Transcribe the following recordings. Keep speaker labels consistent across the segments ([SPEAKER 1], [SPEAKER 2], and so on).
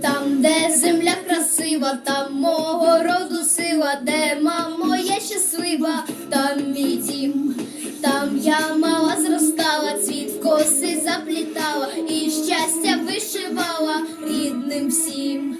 [SPEAKER 1] Там, де земля красива, там мого роду сила, де мамо я щаслива, там мій дім. Там я мала зростала, цвіт коси заплітала і щастя вишивала рідним всім.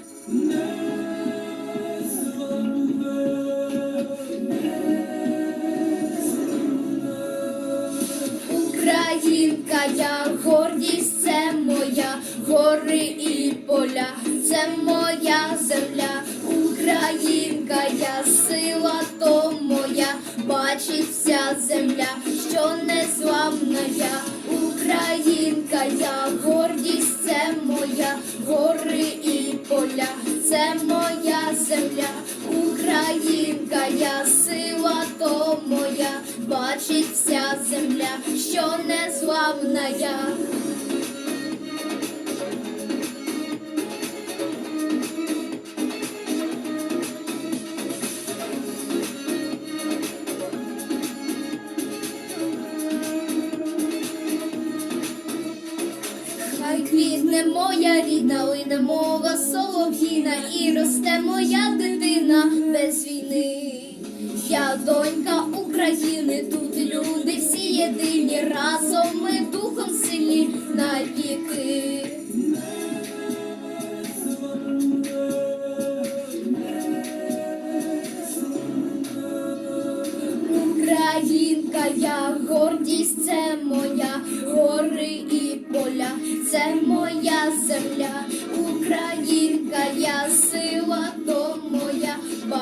[SPEAKER 1] Українка, я гордість, це моя, гори і поля, це моя земля, Українка, я сила то моя, бачить вся земля, що незламна я, Українка, я гордість, це моя, гори і поля, це моя земля, Українка, я сила бачить вся земля, що незламна я. Хай квітне моя рідна, лине мова солов'їна, і росте моя дитина без війни. Я донька України, тут люди всі єдині, разом ми духом сильні навіки. Українка, я гордість, це моя, гори і поля, це моя земля, Українка, я сила